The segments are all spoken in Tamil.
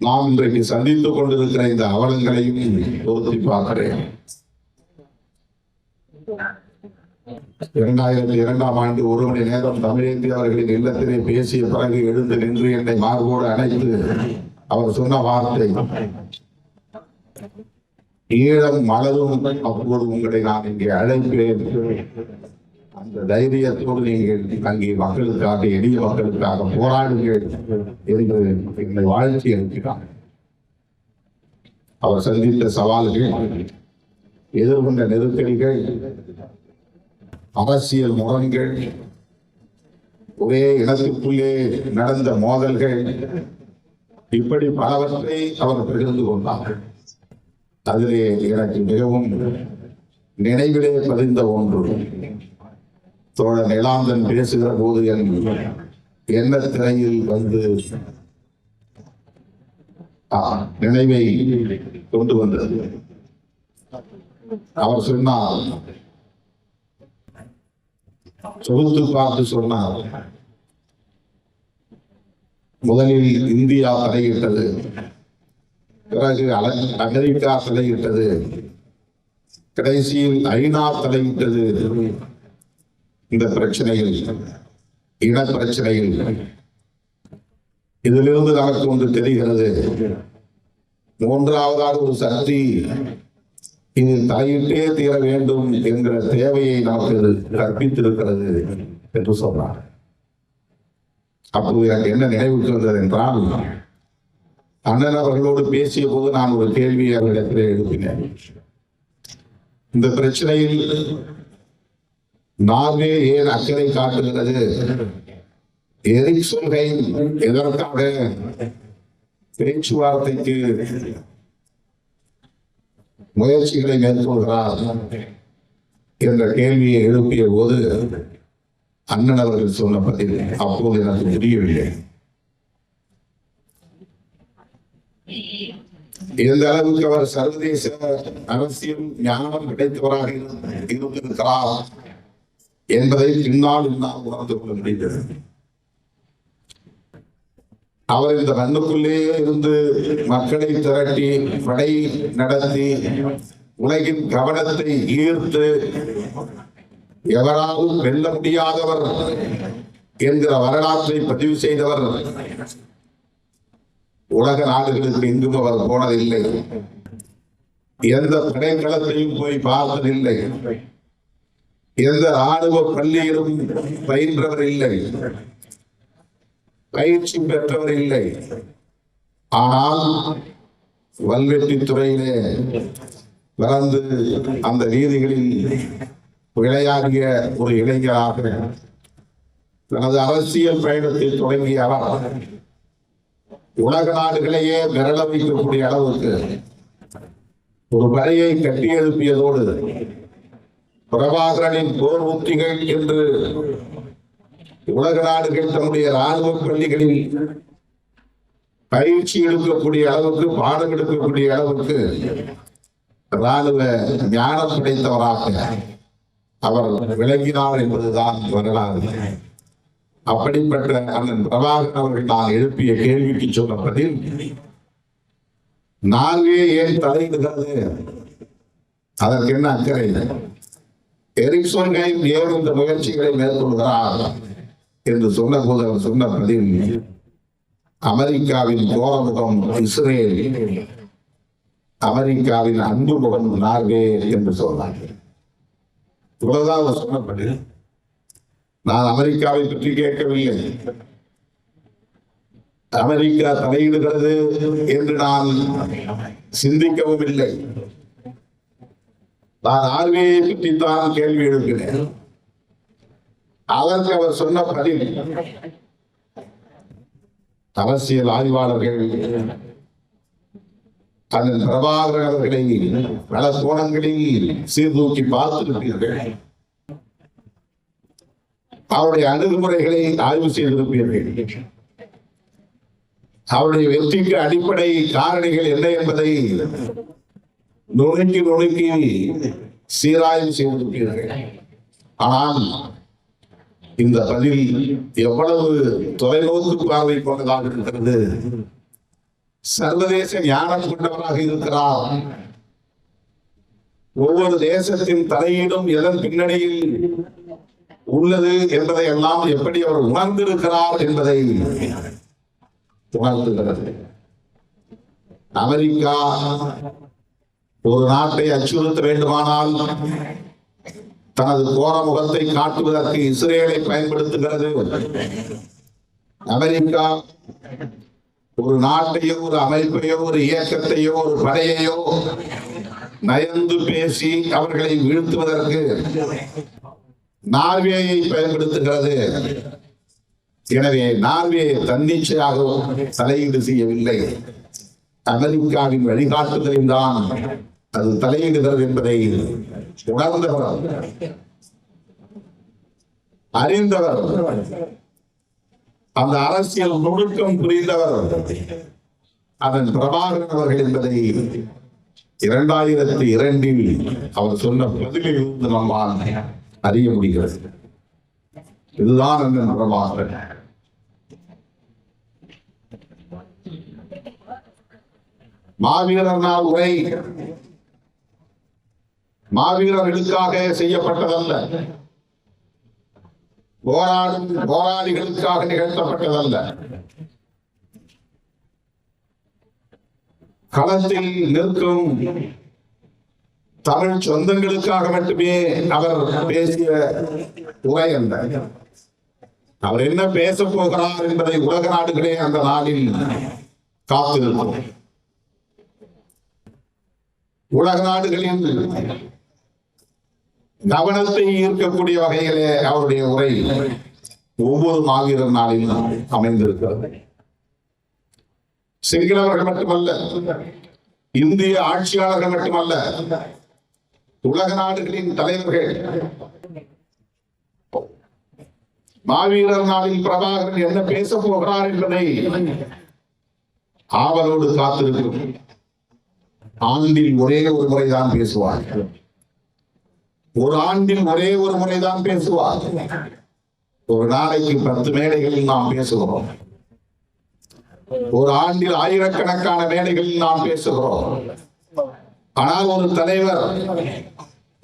நாம் இன்றைக்கு சந்தித்துக் கொண்டிருக்கிற இந்த அவலங்களையும் பொருத்தி பார்க்கிறேன். இரண்டாயிரத்தி இரண்டாம் ஆண்டு ஒரு மணி நேரம் தமிழேந்தி அவர்களின் இல்லத்திலே பேசிய பிறகு எழுந்து நின்று என்னை மார்போடு அணைத்து அவர் சொன்ன வார்த்தை ஈழம் மலரும் அப்போது உங்களை நான் இங்கே அழைப்பேன். அந்த தைரியத்தோடு நீங்கள் அங்கே மக்களுக்காக எளிய மக்களுக்காக போராடுங்கள் என்று எங்களை வாழ்த்தி அனுப்பினார். அவர் சந்தித்த சவால்கள் எதிர்கொண்ட நெருக்கடிகள் அரசியல் முரண்கள் ஒரே இனத்துக்குள்ளே நடந்த மோதல்கள் இப்படி பலவற்றை அவர் பகிர்ந்து கொண்டார் அதிலே எனக்கு மிகவும் நினைவிலே பதிந்த ஒன்று தோழர் நிலாந்தன் பேசுகிற போது என் எண்ண திரையில் வந்து நினைவை கொண்டு வந்தது? அவர் சொன்னார் தொகுத்து பார்த்து சொன்னார் முதலில் இந்தியா தலையிட்டது பிறகு அமெரிக்கா தலையிட்டது கடைசியில் ஐநா தலையிட்டது இந்த பிரச்சனையில் இன பிரச்சனையில் இதிலிருந்து நமக்கு ஒன்று தெரிகிறது. மூன்றாவதாக ஒரு சக்தி இதில் தலையிட்டே தீர வேண்டும் என்கிற தேவையை நமக்கு கற்பித்திருக்கிறது என்று சொன்னார். அப்போது எனக்கு என்ன நினைவுக்கு வந்தது என்றால் அண்ணன் அவர்களோடு பேசிய போது நான் ஒரு கேள்வியை அவரிடத்திலே எழுப்பினேன். இந்த பிரச்சனையில் நார்வே ஏன் அக்கறை காட்டுகிறது? எரிக் சொல்கைன் எதற்காக? பேச்சுவார்த்தைக்கு முயற்சிகளை மேற்கொள்கிறார் என்ற கேள்வியை எழுப்பிய போது அண்ணன் அவர்கள் சொன்ன பதில் அப்போது எனக்கு புரியவில்லை. எந்த அளவுக்கு அவர் சர்வதேச அரசியல் ஞானம் கிடைத்தவராக இருந்து- இருந்திருக்கிறார்? என்பதை பின்னால் என்னால் உணர்ந்து கொள்ள முடிந்தது அவர் இந்த மண்ணுக்குள்ளே இருந்து மக்களை திரட்டி படை நடத்தி உலகின் கவனத்தை ஈர்த்து எவராலும் வெல்ல முடியாதவர் என்கிற வரலாற்றை பதிவு செய்தவர் உலக நாடுகளுக்கு எங்கும் அவர் போனதில்லை. எந்த படைக்களத்தையும் போய் பார்த்ததில்லை. எந்த ராணுவ பள்ளியிலும் பயின்றவர் இல்லை. பயிற்சி பெற்றவர் இல்லை. ஆனால் வல்வெட்டித்துறையிலே பிறந்து அந்த வீதிகளில் விளையாடிய ஒரு இளைஞராக தனது அரசியல் பயணத்தை தொடங்கிய அவர் உலக நாடுகளையே விரல வைக்கக்கூடிய அளவுக்கு ஒரு படையை கட்டியெழுப்பியதோடு பிரபாகரனின் போர் உத்திகள் என்று உலக நாடுகள் தம்முடைய ராணுவ பள்ளிகளில் பயிற்சி எடுக்கக்கூடிய அளவுக்கு பாடம் எடுக்கக்கூடிய அளவுக்கு ராணுவ ஞானம் கிடைத்தவராக அவர் விளங்கினார் என்பதுதான் வரலாறு. அப்படிப்பட்ட அண்ணன் பிரபாகரன் அவர்கள் நான் எழுப்பிய கேள்விக்கு சொன்ன பதில் நார்வே ஏன் தலையிடுகிறது? அதற்கு என்ன அக்கறை? எரிக்சோன் ஏன் இந்த முயற்சிகளை மேற்கொள்கிறார் என்று சொன்னபோது அவர் சொன்ன பதில் அமெரிக்காவின் கோரமுகம் இஸ்ரேல் அமெரிக்காவின் அன்பு முகம் நார்வே என்று சொன்னார். இவ்வளவுதான் அவர் சொன்ன பதில் நான் அமெரிக்காவை பற்றி கேட்கவில்லை. அமெரிக்கா தலையிடுகிறது என்று நான் சிந்திக்கவும் இல்லை. நான் ஆர்வியை பற்றி தான் கேள்வி எழுப்பினேன். அதற்கு அவர் சொன்ன பதில் அரசியல் ஆய்வாளர்கள் அதன் பிரபாகரன் அவர்களை பல கோணங்களில் சீர்தூக்கி பார்த்திருப்பீர்கள். அவருடைய அணுகுமுறைகளை ஆய்வு செய்திருப்பீர்கள். அவருடைய வெற்றிக்கு அடிப்படை காரணிகள் என்ன என்பதை நுழைக்கு நுழைக்கி சீராய்வு செய்திருப்பீர்கள் ஆனால் இந்த பதில் எவ்வளவு தொலைநோக்கு பார்வை கொண்டதாக இருக்கிறது? சர்வதேச ஞானம் கொண்டவராக இருக்கிறார். ஒவ்வொரு தேசத்தின் தலையீடும் எதன் பின்னணியில் உள்ளது என்பதை எல்லாம் எப்படி அவர் உணர்ந்திருக்கிறார் என்பதை உணர்த்துகிறது. அமெரிக்கா ஒரு நாட்டை அச்சுறுத்த வேண்டுமானால் தனது கோர முகத்தை காட்டுவதற்கு இஸ்ரேலை பயன்படுத்துகிறது. அமெரிக்கா ஒரு நாட்டையோ ஒரு அமைப்பையோ ஒரு இயக்கத்தையோ ஒரு படையையோ நயந்து பேசி அவர்களை வீழ்த்துவதற்கு நார்வேயை பயன்படுத்துகிறது. எனவே நார்வே தன்னிச்சையாக தலையீடு செய்யவில்லை. அமெரிக்காவின் வழிகாட்டுதலில் தான் அது தலையிடுகிறது என்பதை உணர்ந்தவர். அறிந்தவர். அந்த அரசியல் நுணுக்கம் புரிந்தவர். அதன் பிரபாகரன் அவர்கள் என்பதை இரண்டாயிரத்தி இரண்டில் அவர் சொன்ன பதிலில் இருந்து நம்மால் அறிய முடிகிறது. இதுதான் அந்த பிரபாகரன். மாவீரர் நாள் உரை. மாவீரர்களுக்காக செய்யப்பட்டதல்ல. போராடும் போராளிகளுக்காக நிகழ்த்தப்பட்டதல்ல. களத்தில் நிற்கும் தமிழ் சொந்தங்களுக்காக மட்டுமே அவர் பேசிய உரை அல்ல. அவர் என்ன பேசப் போகிறார் என்பதை உலக நாடுகளே அந்த நாளில் காத்திருக்கும் உலக நாடுகளின் கவனத்தை ஈர்க்கக்கூடிய வகையிலே அவருடைய உரை ஒவ்வொரு மாவீரர் நாளிலும் அமைந்திருக்கிறது. சிங்களவர்கள் மட்டுமல்ல இந்திய ஆட்சியாளர்கள் மட்டுமல்ல உலக நாடுகளின் தலைவர்கள் மாவீரர் நாளில் பிரபாகரன் என்ன பேச போகிறார் என்பதை ஆவலோடு காத்திருக்கும் ஆண்டில் ஒரே ஒரு முறைதான் பேசுவார் ஒரு ஆண்டில் ஒரே ஒரு முறைதான் பேசுவார். ஒரு நாளைக்கு பத்து மேடைகளில் நாம் பேசுகிறோம். ஒரு ஆண்டில் ஆயிரக்கணக்கான மேடைகளில் நாம் பேசுகிறோம். ஆனால் ஒரு தலைவர்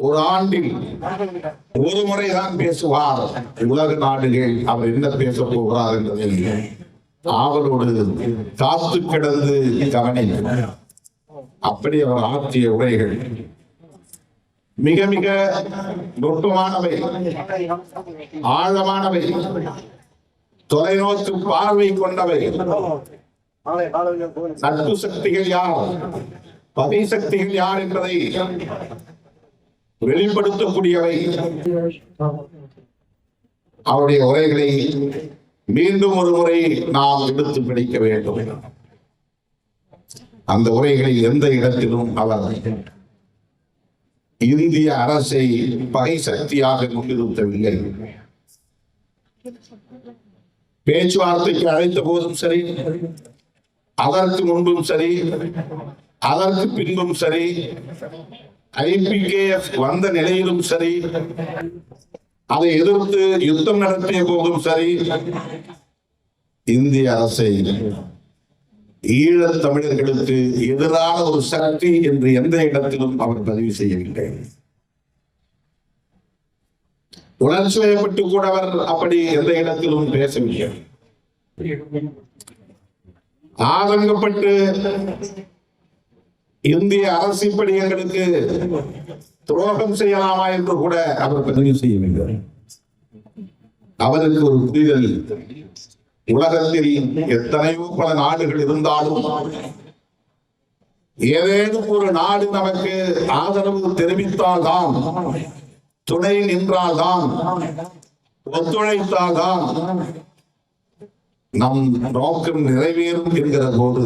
ஒரு ஆண்டில் ஒரு முறைதான் பேசுவார். உலக நாடுகள் அவர் என்ன பேச போகிறார் என்பதை அவரோடு காத்து கிடந்து கவனிக்கும் அப்படி அவர் ஆற்றிய உரைகள் மிக மிக நுட்பமானவை ஆழமானவை தொலைநோக்கு பார்வை கொண்டவை. நட்பு சக்திகள் யார்? பகை சக்திகள் யார் என்பதை வெளிப்படுத்தக்கூடியவை. அவருடைய உரைகளை மீண்டும் ஒரு முறை நாம் எடுத்து பிடிக்க வேண்டும். அந்த உரைகளில் எந்த இடத்திலும் அவர் இந்திய அரசை பகை சக்தியாக முன்னிறுத்தவில்லை பேச்சுவார்த்தைக்கு அழைத்த போதும் சரி அதற்கு முன்பும் சரி அதற்கு பின்பும் சரி ஐபிகேஎஃப் வந்த நிலையிலும் சரி அதை எதிர்த்து யுத்தம் நடத்திய போதும் சரி இந்திய அரசை ஈழத் தமிழர்களுக்கு எதிரான ஒரு சக்தி என்று எந்த இடத்திலும் அவர் பதிவு செய்யவில்லை. உணர்ச்சி வயப்பட்டு கூட அவர் அப்படி எந்த இடத்திலும் பேசவில்லை. ஆதங்கப்பட்டு இந்திய அரசு இப்படி எங்களுக்கு துரோகம் செய்யலாமா என்று கூட அவர் பதிவு செய்யவில்லை. அவருக்கு ஒரு புரிதல் உலகத்தில் எத்தனையோ பல நாடுகள் இருந்தாலும் ஏதேனும் ஒரு நாடு நமக்கு ஆதரவு தெரிவித்தால்தான் துணை நின்றால்தான் ஒத்துழைத்தால்தான் நம் நோக்கம் நிறைவேறும் என்கிற போது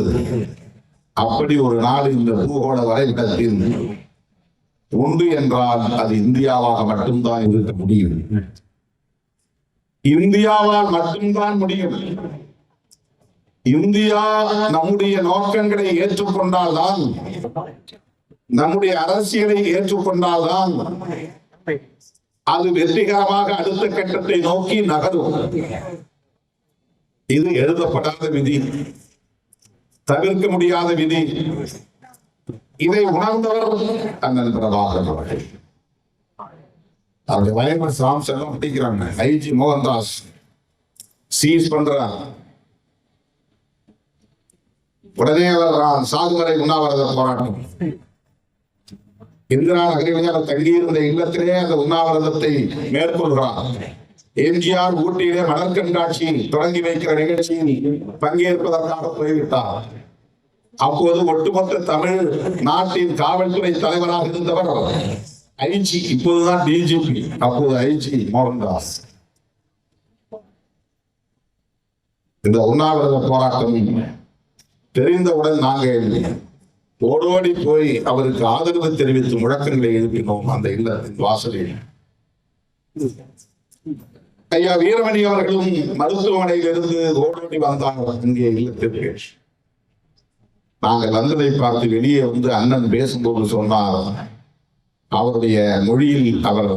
அப்படி ஒரு நாடு இந்த பூகோள வரைபடத்தில் உண்டு என்றால் அது இந்தியாவாக மட்டும்தான் இருக்க முடியும். இந்தியாவால் மட்டும்தான் முடியும். இந்தியா நம்முடைய நோக்கங்களை ஏற்றுக்கொண்டால்தான் நம்முடைய அரசியலை ஏற்றுக்கொண்டால்தான் அது வெற்றிகரமாக அடுத்த கட்டத்தை நோக்கி நகரும். இது எழுதப்படாத விதி தவிர்க்க முடியாத விதி. இதை உணர்ந்தவர் அண்ணன் பிரபாகர் அவர்கள். அவருடைய வயமர் சாம்ஸ் எல்லாம் பிடிக்கிறாங்க ஐஜி மோகன்தாஸ் சீஸ் பண்றாங்க உடனே அவர் சாகுவரை உண்ணாவிரத போராட்டம். இந்திரா நகரில் தங்கியிருந்த இல்லத்திலே அந்த உண்ணாவிரதத்தை மேற்கொள்கிறார். எம்ஜிஆர் ஊட்டியிலே மலர் கண்காட்சி தொடங்கி வைக்கிற நிகழ்ச்சியில் பங்கேற்பதற்காக போய்விட்டார். அப்போது ஒட்டுமொத்த தமிழ் நாட்டின் காவல்துறை தலைவராக இருந்தவர் ஐஜி இப்போதுதான் டிஜிபி அப்போது ஐஜி மோகன்தாஸ். இந்த உண்ணாவிரத போராட்டம் தெரிந்தவுடன் நாங்கள் ஓடோடி போய் அவருக்கு ஆதரவு தெரிவித்து முழக்கங்களை எழுப்பினோம் அந்த இல்லத்தின் வாசலில். ஐயா வீரமணி அவர்களும் மருத்துவமனையிலிருந்து ஓடோடி வந்தாங்க இங்கே இல்லத்திற்கு. நாங்கள் வந்ததை பார்த்து வெளியே வந்து அண்ணன் பேசும்போது சொன்னார் அவருடைய மொழியில் அவர்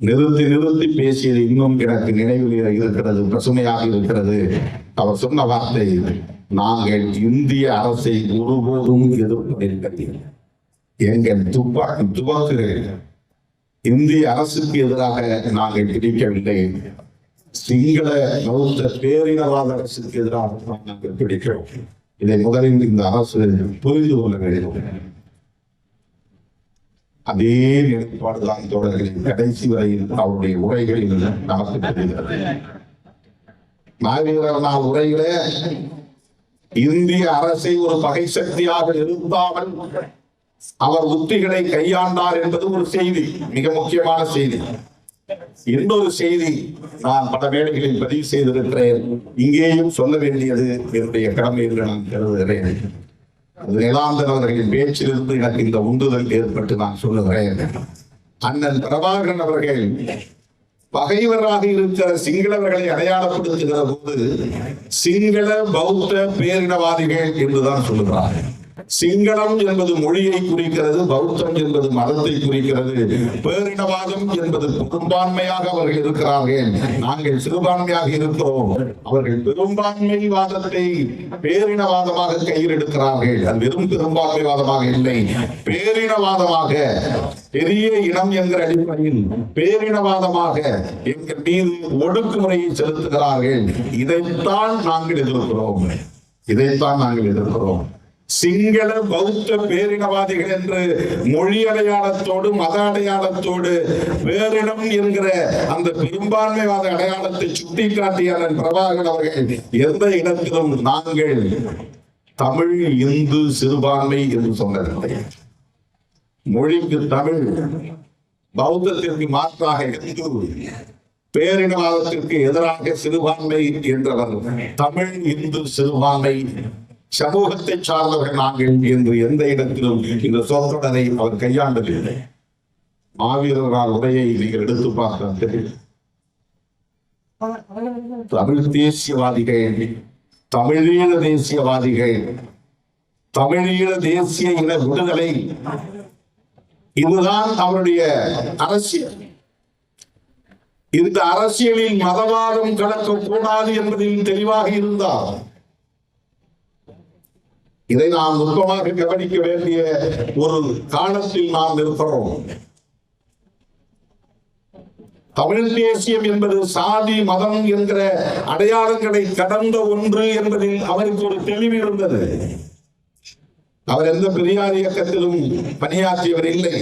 நிறுத்தி நிறுத்தி பேசியது இன்னும் எனக்கு நினைவில் இருக்கிறது பசுமையாக இருக்கிறது. அவர் சொன்ன வார்த்தை நாங்கள் இந்திய அரசை ஒருபோதும் எதிர்ப்பதில்லை. எங்கள் துப்பாக்கி துவக்குகள் இந்திய அரசுக்கு எதிராக நாங்கள் பிடிக்கவில்லை. சிங்கள பௌத்த பேரினவாத அரசுக்கு எதிராக நாங்கள் பிடிக்கிறோம். இதை முதலில் இந்த அரசு புரிந்து கொள்ள வேண்டும். அதே நிலைப்பாடுதான் தோழர்களின் கடைசி வரையில் அவருடைய உரைகளில் நமக்கு தெரிகிறது மாவீரர் நாள் உரையிலே இந்திய அரசை ஒரு பகை சக்தியாக நிறுத்தாமல் அவர் உத்திகளை கையாண்டார் என்பது ஒரு செய்தி மிக முக்கியமான செய்தி. இன்னொரு செய்தி நான் பல வேளைகளில் பதிவு செய்திருக்கிறேன். இங்கேயும் சொல்ல வேண்டியது என்னுடைய கடமை என்று நான் கருதுகிறேன். அது அவர்களின் பேச்சிலிருந்து எனக்கு இந்த உந்துதல் ஏற்பட்டு நான் சொல்லுகிறேன் அண்ணன் பிரபாகரன் அவர்கள் பகைவராக இருக்கிற சிங்களவர்களை அடையாளப்படுத்துகிற போது சிங்கள பௌத்த பேரினவாதிகள் என்றுதான் சொல்லுகிறார்கள். சிங்களம் என்பது மொழியை குறிக்கிறது பௌத்தம் என்பது மதத்தை குறிக்கிறது. பேரினவாதம் என்பது பெரும்பான்மையாக அவர்கள் இருக்கிறார்கள். நாங்கள் சிறுபான்மையாக இருக்கிறோம். அவர்கள் பெரும்பான்மைவாதத்தை பேரினவாதமாக கையில் எடுக்கிறார்கள் அது வெறும் பெரும்பான்மைவாதமாக இல்லை. பேரினவாதமாக பெரிய இனம் என்கிற அடிப்படையில் பேரினவாதமாக எங்கள் மீது ஒடுக்குமுறையை செலுத்துகிறார்கள். இதைத்தான் நாங்கள் எதிர்க்கிறோம். இதைத்தான் நாங்கள் எதிர்க்கிறோம். சிங்கள பௌத்த பேரினவாதிகள் என்று மொழி அடையாளத்தோடு மத அடையாளத்தோடு பேரினம் என்கிற அந்த பெரும்பான்மைவாத அடையாளத்தை சுட்டிக்காட்டிய அண்ணன் பிரபாகர் அவர்கள் எந்த இடத்திலும் நாங்கள் தமிழ் இந்து சிறுபான்மை என்று சொன்னதில்லை. மொழிக்கு தமிழ் பௌத்தத்திற்கு மாற்றாக இந்து பேரினவாதத்திற்கு எதிராக சிறுபான்மை என்றவர் தமிழ் இந்து சிறுபான்மை சமூகத்தை சார்ந்தவர்கள் நாங்கள் என்று எந்த இடத்திலும் இந்த சொற்றொடரை அவர் கையாண்டதில்லை. மாவீரரால் உரையை நீங்கள் எடுத்து பார்த்தால் தமிழ் தேசியவாதிகள் தமிழீழ தேசியவாதிகள் தமிழீழ தேசிய இன விடுதலை. இதுதான் அவருடைய அரசியல். இந்த அரசியலில் மதவாதம் கலக்கக்கூடாது என்பதில் தெளிவாக இருந்தார் இதை நாம் நுட்பமாக கவனிக்க வேண்டிய ஒரு காலத்தில் நாம் இருக்கிறோம் தமிழ் தேசியம் என்பது சாதி மதம் என்கிற அடையாளங்களை கடந்த ஒன்று என்பதில் அவருக்கு ஒரு தெளிவு இருந்தது. அவர் எந்த பெரியார் இயக்கத்திலும் பணியாற்றியவர் இல்லை.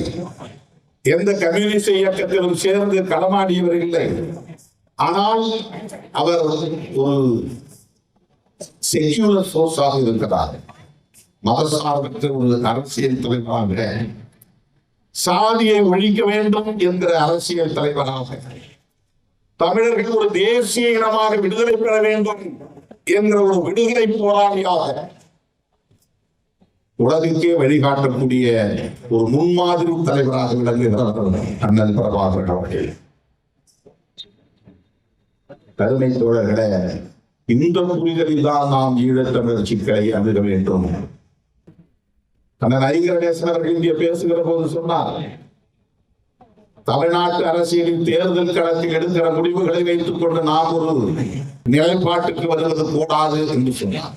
எந்த கம்யூனிஸ்ட் இயக்கத்திலும் சேர்ந்து களமாடியவர் இல்லை. ஆனால் அவர் ஒரு செக்யூலர் சோர்ஸாக இருக்கிறார். மதசார்பற்ற ஒரு அரசியல் தலைவராக சாதியை ஒழிக்க வேண்டும் என்ற அரசியல் தலைவராக தமிழர்கள் ஒரு தேசிய இனமாக விடுதலை பெற வேண்டும் என்ற ஒரு விடுதலை போராளியாக உலகுக்கே வழிகாட்டக்கூடிய ஒரு முன்மாதிரி தலைவராக விளங்குகிறார் அண்ணன் பிரபாகரன் அவர்கள். கருணை தோழர்களே இந்த புரிதலில் தான் நாம் ஈழத்தமிழர் சிக்கலை அணுக வேண்டும். அந்த நரிகரேசனர் இங்கே பேசுகிற போது சொன்னார் தமிழ்நாட்டு அரசியலின் தேர்தல் களத்தில் எடுக்கிற முடிவுகளை வைத்துக் கொண்டு நாம் ஒரு நிலைப்பாட்டுக்கு வருவது கூடாது என்று சொன்னார்.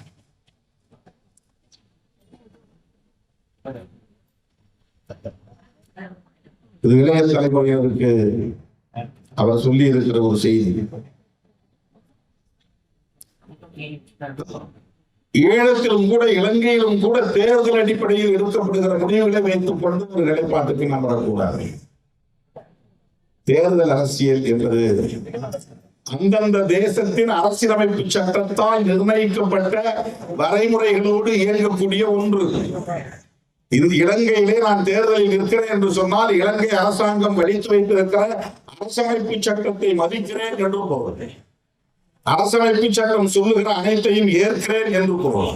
இது இளைய தலைமுறையினருக்கு அவர் சொல்லி இருக்கிற ஒரு செய்தி. ஈழத்திலும் கூட இலங்கையிலும் கூட தேர்தல் அடிப்படையில் எடுக்கப்படுகிற முடிவுகளை வைத்துக் கொண்டு ஒரு நிலைப்பாட்டுக்கு நாம் வரக்கூடாது. தேர்தல் அரசியல் என்பது அந்தந்த தேசத்தின் அரசியலமைப்பு சட்டத்தால் நிர்ணயிக்கப்பட்ட வரைமுறைகளோடு இயங்கக்கூடிய ஒன்று. இது இலங்கையிலே நான் தேர்தலில் இருக்கிறேன் என்று சொன்னால் இலங்கை அரசாங்கம் வலித்து வைத்திருக்கிற அரசமைப்பு சட்டத்தை மதிக்கிறேன் என்று பொருள். அரசமைப்பு சட்டம் சொல்லுகிற அனைத்தையும் ஏற்கிறேன் என்று பொருள்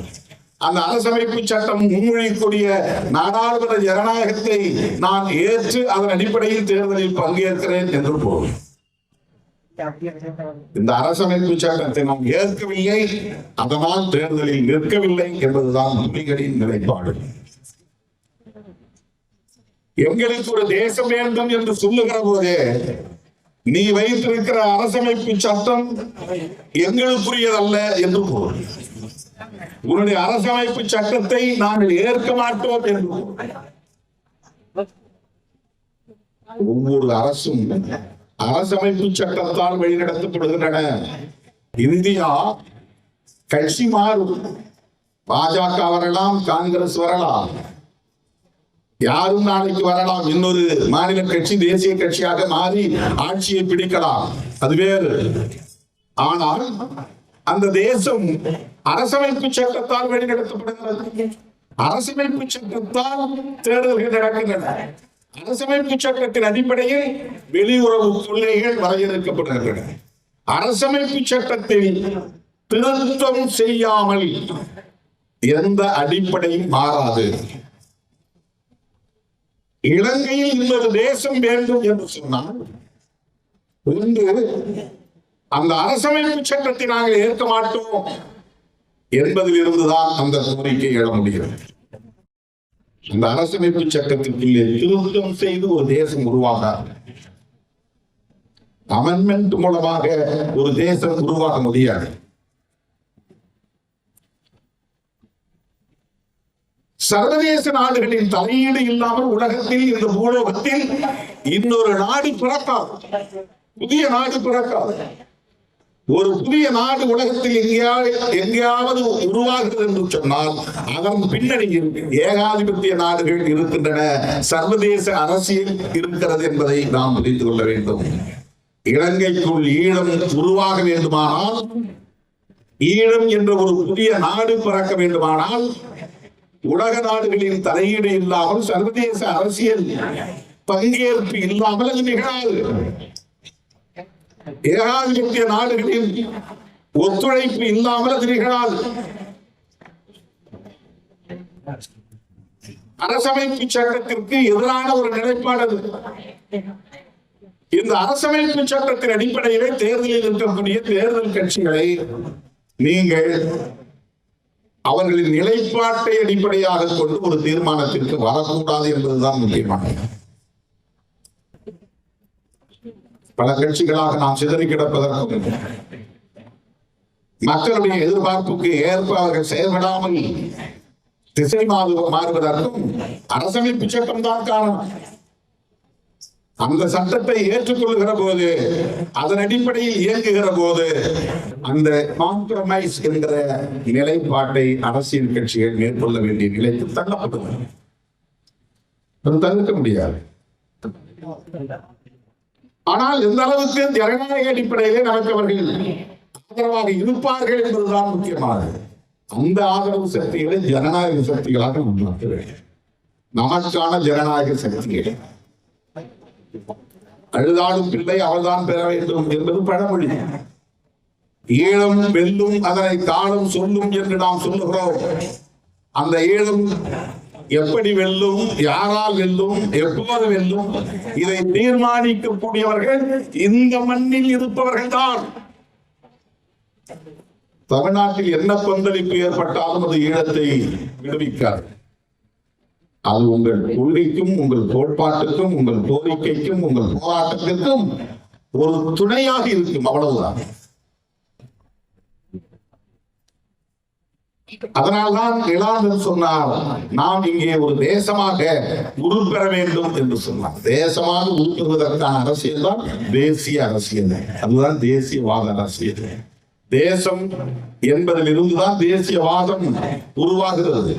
அந்த அரசமைப்பு சட்டம் முன்மொழியக்கூடிய நாடாளுமன்ற ஜனநாயகத்தை நான் ஏற்று அதன் அடிப்படையில் தேர்தலில் பங்கேற்கிறேன் என்று பொருள் இந்த அரசமைப்பு சட்டத்தை நாம் ஏற்கவில்லை அதனால் தேர்தலில் நிற்கவில்லை என்பதுதான் புலிகளின் நிலைப்பாடு. எங்களுக்கு ஒரு தேசம் வேண்டும் என்று சொல்லுகிற போதே நீ வைத்திருக்கிற அரசமைப்பு சட்டம் எங்களுக்குரியதல்ல என்று பொருள் உன்னுடைய அரசமைப்பு சட்டத்தை நாங்கள் ஏற்க மாட்டோம் என்று ஒவ்வொரு அரசும் அரசமைப்பு சட்டத்தால் வழிநடத்தப்படுகின்றன. இந்தியா கட்சி மாறும். பாஜக வரலாம் காங்கிரஸ் வரலாம். யாரும் நாளைக்கு வரலாம். இன்னொரு மாநில கட்சி தேசிய கட்சியாக மாறி ஆட்சியை பிடிக்கலாம். அது வேறு. ஆனால் அந்த தேசம் அரசமைப்பு சட்டத்தால் வழிநடத்தப்படுகிறது. அரசமைப்பு சட்டத்தால் தேர்தல்கள் நடக்கின்றன. அரசமைப்பு சட்டத்தின் அடிப்படையில் வெளியுறவு கொள்கைகள் வரையறுக்கப்படுகின்றன. அரசமைப்பு சட்டத்தை திருத்தம் செய்யாமல் எந்த அடிப்படையும் மாறாது. இலங்கையில் இன்னொரு தேசம் வேண்டும் என்று சொன்னால் ஒன்று அந்த அரசமைப்பு சட்டத்தை நாங்கள் ஏற்க மாட்டோம் என்பதில் இருந்துதான் அந்த கோரிக்கை எழ முடிகிறது. அந்த அரசமைப்பு சட்டத்திற்குள்ளே திருத்தம் செய்து ஒரு தேசம் உருவாகாது. அமெண்ட்மெண்ட் மூலமாக ஒரு தேசம் உருவாக முடியாது. சர்வதேச நாடுகளின் தலையீடு இல்லாமல் உலகத்தில் இந்த பூலோகத்தில் இன்னொரு நாடு பிறக்காது. புதிய நாடு பிறக்காது. ஒரு புதிய நாடு உலகத்தில் எங்கேயாவது எங்கேயாவது உருவாகிறது என்று சொன்னால் அதன் பின்னணியில் ஏகாதிபத்திய நாடுகள் இருக்கின்றன சர்வதேச அரசியல் இருக்கிறது என்பதை நாம் புரிந்து கொள்ள வேண்டும். இலங்கைக்குள் ஈழம் உருவாக வேண்டுமானால் ஈழம் என்ற ஒரு புதிய நாடு பிறக்க வேண்டுமானால் உலக நாடுகளின் தலையீடு இல்லாமல் சர்வதேச அரசியல் பங்கேற்பு இல்லாமல் அது நிகழாது ஏகாதிபத்திய நாடுகளின் ஒத்துழைப்பு இல்லாமல் அது நிகழாது அரசமைப்பு சட்டத்திற்கு எதிரான ஒரு நிலைப்பாடு அது. இந்த அரசமைப்பு சட்டத்தின் அடிப்படையிலே தேர்தலில் இருக்கக்கூடிய தேர்தல் கட்சிகளை நீங்கள் அவர்களின் நிலைப்பாட்டை அடிப்படையாக கொண்டு ஒரு தீர்மானத்திற்கு வரக்கூடாது என்பதுதான் முக்கியமானது பல கட்சிகளாக நாம் சிதறி கிடப்பதற்கும் மக்களுடைய எதிர்பார்ப்புக்கு ஏற்ப அவர்கள் செயல்படாமல் திசை மாறு மாறுவதற்கும் அரசமைப்பு சட்டம் தான் காரணம். அந்த சட்டத்தை ஏற்றுக்கொள்கிற போது அதன் அடிப்படையில் இயங்குகிற போது அந்த காம்ப்ரமைஸ் என்கிற நிலைப்பாட்டை அரசியல் கட்சிகள் மேற்கொள்ள வேண்டிய நிலைக்கு தள்ளப்படுகிறது அது தவிர்க்க முடியாது. ஆனால் எந்த அளவுக்கு ஜனநாயக அடிப்படையிலே நமக்கு அவர்கள் ஆதரவாக இருப்பார்கள் என்பதுதான் முக்கியமானது. அந்த ஆதரவு சக்திகளை ஜனநாயக சக்திகளாக முன்னிறுத்த வேண்டும். நமக்கான ஜனநாயக சக்திகள். அழுதாலும் பிள்ளை அவள்தான் பெற வேண்டும் என்பது பழமொழி. ஈழம் வெல்லும் அதனை காலம் சொல்லும் என்று நாம் சொல்லுகிறோம். அந்த ஈழம் எப்படி வெல்லும் யாரால் வெல்லும் எப்போது வெல்லும் இதை தீர்மானிக்கக்கூடியவர்கள் இந்த மண்ணில் இருப்பவர்கள் தான் தமிழ்நாட்டில் என்ன கொந்தளிப்பு ஏற்பட்டாலும் அது ஈழத்தை விடுவிக்காது. அது உங்கள் கொள்கைக்கும் உங்கள் கோட்பாட்டுக்கும் உங்கள் கோரிக்கைக்கும் உங்கள் போராட்டத்திற்கும் ஒரு துணையாக இருக்கும் அவ்வளவுதான். அதனால்தான் இளாந்தன் சொன்னார் நாம் இங்கே ஒரு தேசமாக உருப்பெற வேண்டும் என்று சொன்னார். தேசமாக உருப்பெறுவதற்கான அரசியல் தான் தேசிய அரசியல். அதுதான் தேசியவாத அரசியல். தேசம் என்பதிலிருந்துதான் தேசியவாதம் உருவாகிறது.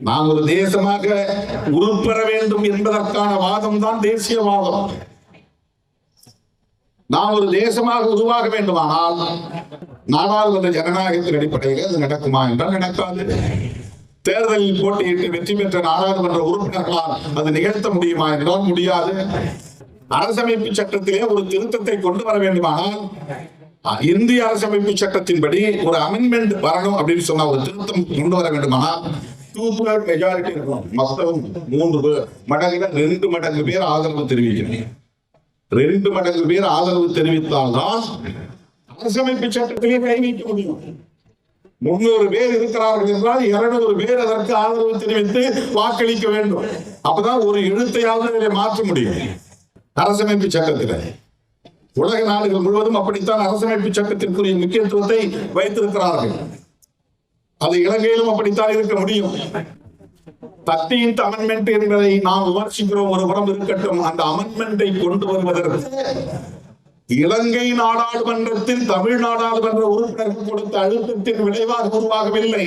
நாம் ஒரு தேசமாக உருப்பெற வேண்டும் என்பதற்கான வாதம் தான் தேசியவாதம். நாம் ஒரு தேசமாக உருவாக வேண்டுமானால் நாடாளுமன்ற ஜனநாயகத்தின் அடிப்படையில் அது நடக்குமா என்றால் நடக்காது. தேர்தலில் போட்டியிட்டு வெற்றி பெற்ற நாடாளுமன்ற உறுப்பினர்களால் அது நிகழ்த்த முடியுமா என்றால் முடியாது. அரசமைப்பு சட்டத்திலே ஒரு திருத்தத்தை கொண்டு வர வேண்டுமானால் இந்திய அரசமைப்பு சட்டத்தின்படி ஒரு அமெண்ட்மெண்ட் வரணும் அப்படின்னு சொன்னா ஒரு திருத்தம் கொண்டு வர வேண்டுமானால் டூ தேர்ட் மெஜாரிட்டி இருக்கும் மொத்தம் மூன்று பேர். மடங்குல ரெண்டு மடங்கு பேர் ஆதரவு தெரிவிக்கிறேன். ரெண்டு மடங்கு பேர் ஆதரவு தெரிவித்தால்தான் அரசமைப்பு சட்டத்திலே கை வைக்க முடியும். முன்னூறு பேர் இருக்கிறார்கள் என்றால் இருநூறு பேர் அதற்கு ஆதரவு தெரிவித்து வாக்களிக்க வேண்டும். அப்பதான் ஒரு எழுத்தையாவது மாற்ற முடியும். அரசமைப்பு சட்டத்தில். உலக நாடுகள் முழுவதும் அப்படித்தான் அரசமைப்பு சட்டத்திற்குரிய முக்கியத்துவத்தை வைத்திருக்கிறார்கள். அது இலங்கையிலும் அப்படித்தான் இருக்க முடியும். தத்தியின் அமெண்ட்மெண்ட் என்பதை நாம் விமர்சிக்கிறோம். ஒரு புறம் இருக்கட்டும். அந்த அமெண்ட்மெண்டை கொண்டு வருவதற்கு இலங்கை நாடாளுமன்றத்தில் தமிழ் நாடாளுமன்ற உறுப்பினர்கள் கொடுத்த அழுத்தத்தின் விளைவாக உருவாகவில்லை.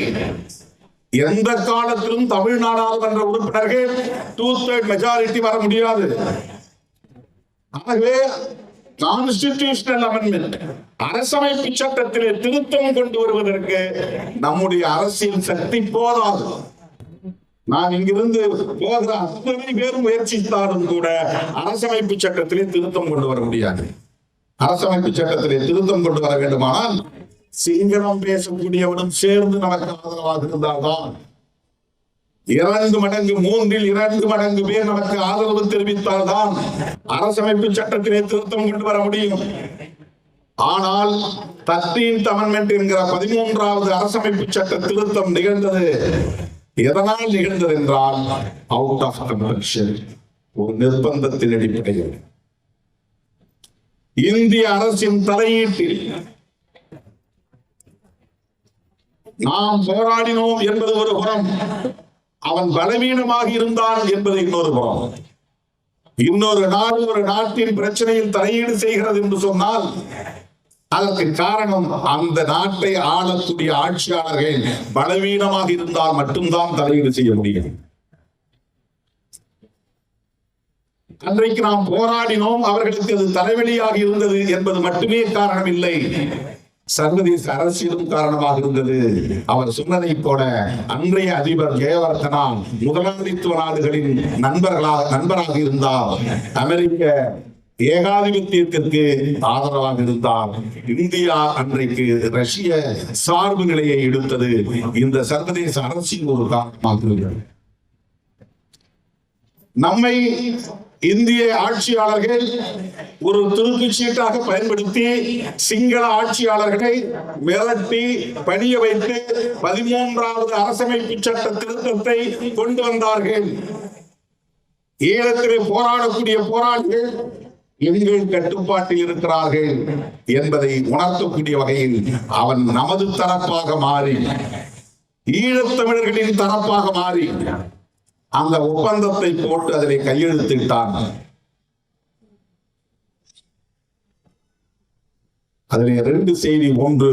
எந்த காலத்திலும் தமிழ் நாடாளுமன்ற உறுப்பினர்கள் டூ தேர்ட் மெஜாரிட்டி வர முடியாது. ஆகவே கான்ஸ்டிடியூஷனல் அமெண்ட்மெண்ட் அரசமைப்பு சட்டத்திலே திருத்தம் கொண்டு வருவதற்கு நம்முடைய அரசியல் சக்தி போதாது. நான் இங்கிருந்து போகிற அத்தனை பேரும் முயற்சித்தாலும் கூட அரசமைப்பு சட்டத்திலே திருத்தம் கொண்டு வர முடியாது. அரசமைப்பு சட்டத்திலே திருத்தம் கொண்டு வர வேண்டுமானால் சிங்களம் பேசக்கூடியவனும் சேர்ந்து நமக்கு ஆதரவாக இருந்தால்தான் இரண்டு மடங்கு மூன்றில் இரண்டு மடங்கு பேர் நமக்கு ஆதரவு தெரிவித்தால்தான் அரசமைப்பு சட்டத்திலே திருத்தம் கொண்டு வர முடியும். ஆனால் தர்டீன் அமெண்ட்மெண்ட் என்கிற பதிமூன்றாவது அரசமைப்பு சட்ட திருத்தம் நிகழ்ந்தது. எதனால் நிகழ்ந்தது என்றால் அவுட் ஆஃப் கன்வென்ஷன் ஒரு நிர்பந்தத்தின் அடிப்படையில். இந்திய அரசின் தலையீட்டில் நாம் போராடினோம் என்பது ஒரு புறம் அவன் பலவீனமாக இருந்தான் என்பது இன்னொரு புறம். இன்னொரு நாடு ஒரு நாட்டின் பிரச்சனையில் தலையீடு செய்கிறது என்று சொன்னால் அதற்கு காரணம் அந்த நாட்டை ஆளக்கூடிய ஆட்சியாளர்கள் பலவீனமாக இருந்தால் மட்டும்தான் தலையீடு செய்ய முடியும். அன்றைக்கு நாம் போராடினோம் அவர்களுக்கு அது தலைவலியாக இருந்தது என்பது மட்டுமே காரணம் இல்லை சர்வதேச அரசியலும் காரணமாக இருந்தது. அவர் சொன்னதை போல அன்றைய அதிபர் ஜெயவர்தனா முதலாளித்துவ நாடுகளின் நண்பர்களாக நண்பராக இருந்தார். அமெரிக்க ஏகாதிபத்தியத்திற்கு ஆதரவாக இருந்தார். இந்தியா அன்றைக்கு ரஷ்ய சார்பு நிலையை எடுத்தது. இந்த சர்வதேச அரசியல் ஒரு காரணமாக நம்மை இந்திய ஆட்சியாளர்கள் ஒரு துருப்புச் சீட்டாக பயன்படுத்தி சிங்கள ஆட்சியாளர்களை மிரட்டி பணிய வைத்து பதிமூன்றாவது அரசமைப்பு சட்ட திருத்தத்தை கொண்டு வந்தார்கள். ஈழத்திலே போராடக்கூடிய போராளிகள் எங்கள் கட்டுப்பாட்டில் இருக்கிறார்கள் என்பதை உணர்த்தக்கூடிய வகையில் அவன் நமது தரப்பாக மாறி ஈழத்தமிழர்களின் தரப்பாக மாறி அந்த ஒப்பந்தத்தை போட்டு அதிலே கையெழுத்திட்டான். அதில் ரெண்டு செய்தி ஒன்று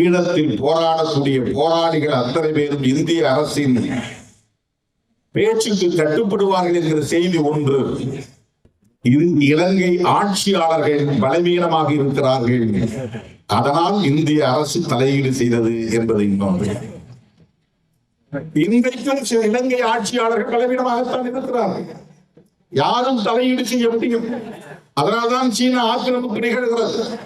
ஈழத்தில் போராடக்கூடிய போராளிகள் அத்தனை பேரும் இந்திய அரசின் பேச்சுக்கு கட்டுப்படுவார்கள் என்கிற செய்தி ஒன்று. இலங்கை ஆட்சியாளர்கள் பலவீனமாக இருக்கிறார்கள். அதனால் இந்திய அரசு தலையீடு செய்தது என்பது இன்னொன்று. இன்றைக்கும் சில இலங்கை ஆட்சியாளர்கள் பலவீனமாகத்தான் இருக்கிறார்கள். யாரும் தலையீடு செய்ய முடியும். அதனால்தான் சீனா ஆக்கிரமிப்பு நிகழ்கிறது.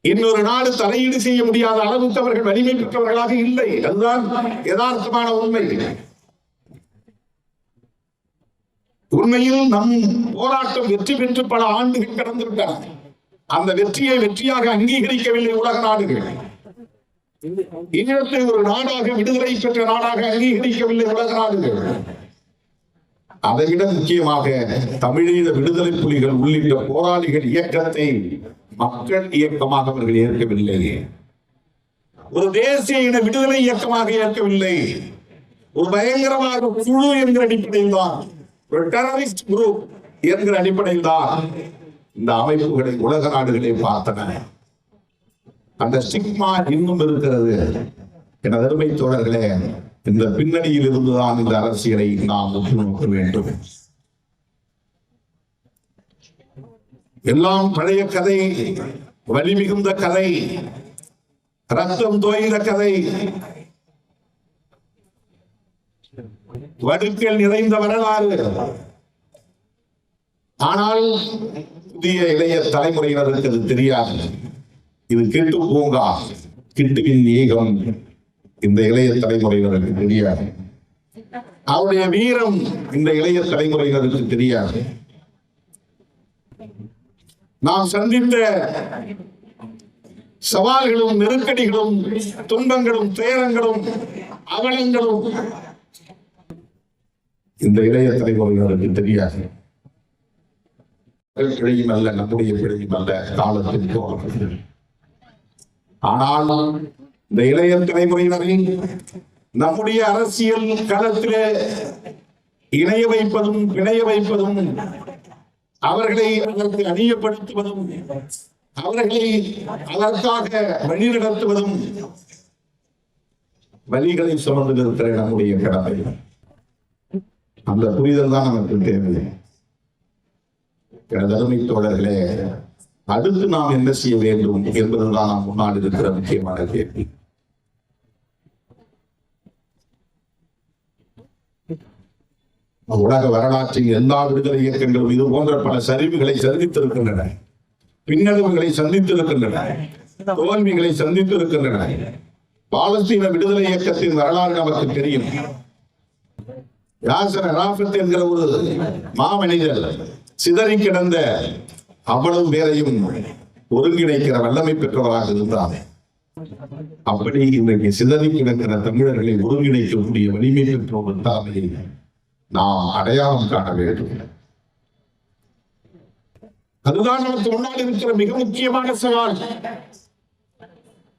இன்னொரு நாடு தலையீடு செய்ய முடியாத அளவுக்கு அவர்கள் வலிமை பெற்றவர்களாக இல்லை. அதுதான் யதார்த்தமான உண்மை. உண்மையில் நம் போராட்டம் வெற்றி பெற்று பல ஆண்டுகள் கடந்து விட்டன. அந்த வெற்றியை வெற்றியாக அங்கீகரிக்கவில்லை உலக நாடுகள். ஈழத்தை ஒரு நாடாக விடுதலை பெற்ற நாடாக அங்கீகரிக்கவில்லை உலக நாடுகள். அதைவிட முக்கியமாக தமிழீழ விடுதலை புலிகள் உள்ளிட்ட போராளிகள் இயக்கத்தை மக்கள் இயக்கமாக அவர்கள் ஏற்கவில்லை. ஒரு தேசிய இன விடுதலை இயக்கமாக ஏற்கவில்லை. ஒரு பயங்கரவாத குழு என்கிற அடிப்படையில் தான். ஒரு டெரரிஸ்ட் குரூப் என்கிற அடிப்படையில் தான். இந்த அமைப்புகளை உலக நாடுகளை பார்த்தன. அந்த ஸ்டிக்மா இன்னும் இருக்கிறது. என அருமை தோழர்களே இந்த பின்னணியில் இருந்துதான் இந்த அரசியலை நாம் உற்று நோக்க வேண்டும். எல்லாம் பழைய கதை வலிமிகுந்த கதை ரத்தம் தோய்ந்த கதை. வடுக்கள் நிறைந்த வரலாறு. ஆனால் புதிய இளைய தலைமுறையினருக்கு அது தெரியாது. இது கிட்டு பூங்கா. கிட்டுவின் ஏகம். இந்த இளைய தலைமுறையினருக்கு தெரியாது. அவருடைய வீரம் இந்த இளைய தலைமுறையினருக்கு தெரியாது. நாம் சந்தித்த சவால்களும் நெருக்கடிகளும் துன்பங்களும் துயரங்களும் அவலங்களும் இந்த இளைய தலைமுறையினருக்கு தெரியாது. மக்கள் பிழையும் அல்ல நம்முடைய பிழையும் அல்ல காலத்திற்கு ஆனால் இந்த இளைய தலைமுறையினரை நம்முடைய அரசியல் களத்திலே இணைய வைப்பதும் பிணைய வைப்பதும் அவர்களை அதற்கு அணியப்படுத்துவதும் அவர்களை அதற்காக வழிநடத்துவதும் வழிகளை சுமந்து நிறுத்த நம்முடைய கடமை. அந்த புரிதல் தான் நமக்கு தேவை எனது அருமை தோழர்களே அடுத்து நாம் என்ன செய்ய வேண்டும் என்பதுதான் நாம் முன்னால் இருக்கிற முக்கியமான கேள்வி. உலக வரலாற்றில் எல்லா விடுதலை இயக்கங்களும் இது போன்ற பல சரிவுகளை சந்தித்திருக்கின்றன. பின்னடைவுகளை சந்தித்திருக்கின்றன. தோல்விகளை சந்தித்திருக்கின்றன. பாலஸ்தீன விடுதலை இயக்கத்தின் வரலாறு நமக்கு தெரியும். யாசர் அராஃபத் என்கிற ஒரு மாமனிதர் சிதறி கிடந்த அவ்வளவு பேரையும் ஒருங்கிணைக்கிற வல்லமை பெற்றவராக இருந்தார் அப்படி இன்றைக்கு சிதறி கிடக்கிற தமிழர்களை ஒருங்கிணைக்கக்கூடிய வலிமை பெற்ற ஒரு நாம் அடையாளம் காண வேண்டும். அதுதான் நமக்கு முன்னால் இருக்கிற மிக முக்கியமான சவால்.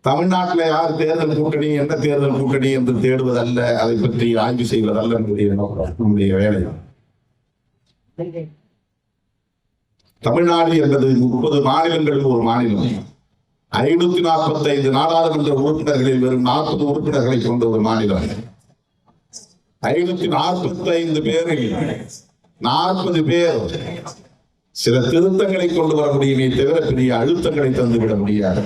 தமிழ்நாட்டில் யார் தேர்தல் கூட்டணி எந்த தேர்தல் கூட்டணி என்று தேடுவதல்ல அதை பற்றி ஆய்வு செய்வதல்ல நம்முடைய நம்முடைய வேலை. தமிழ்நாடு என்பது முப்பது மாநிலங்களில் ஒரு மாநிலம். ஐநூத்தி நாற்பத்தி ஐந்து நாடாளுமன்ற உறுப்பினர்களில் வெறும் நாற்பது உறுப்பினர்களை கொண்ட ஒரு மாநிலம். ஐநூத்தி நாற்பத்தி ஐந்து பேரில் நாற்பது பேர் சில திருத்தங்களை கொண்டு வர முடியுமே தவிர பெரிய அழுத்தங்களை தந்துவிட முடியாது.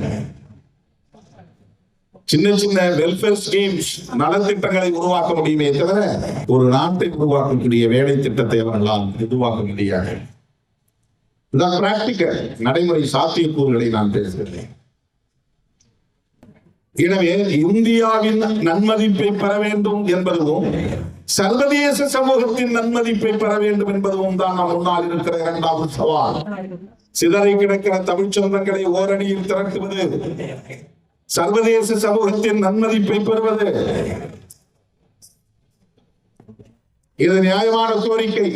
சின்ன சின்ன வெல்ஃபேர் ஸ்கீம்ஸ் நலத்திட்டங்களை உருவாக்க முடியுமே தவிர ஒரு நாட்டை உருவாக்கக்கூடிய வேலை திட்டத்தை அவர்களால் உருவாக்க முடியாது. இதான் பிராக்டிக்கல் நடைமுறை சாத்தியக்கூறுகளை நான் பேசுகிறேன். எனவே இந்தியாவின் நன்மதிப்பை பெற வேண்டும் என்பதும் சர்வதேச சமூகத்தின் நன்மதிப்பை பெற வேண்டும் என்பதும் தான் நம் முன்னால் இருக்கிற இரண்டாவது சவால். சிதறி கிடக்கிற தமிழ் சொந்தங்களை ஓரணியில் திரட்டுவது சர்வதேச சமூகத்தின் நன்மதிப்பை பெறுவது. இது நியாயமான கோரிக்கை.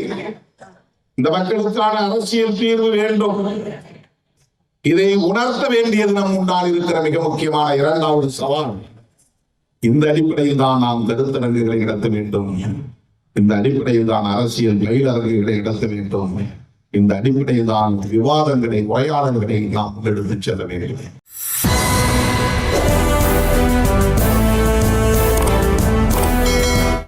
இந்த மக்களுக்கான அரசியல் தீர்வு வேண்டும். இதை உணர்த்த வேண்டியது நம் முன்னால் இருக்கிற மிக முக்கியமான இரண்டாவது சவால். இந்த அடிப்படையில் தான் நாம் கருத்தரங்குகளை நடத்த வேண்டும். இந்த அடிப்படையில் தான் அரசியல் பயிலரங்குகளை நடத்த வேண்டும். இந்த அடிப்படையில் தான் விவாதங்களை உரையாடல்களை நாம் எடுத்துச் செல்ல வேண்டும்.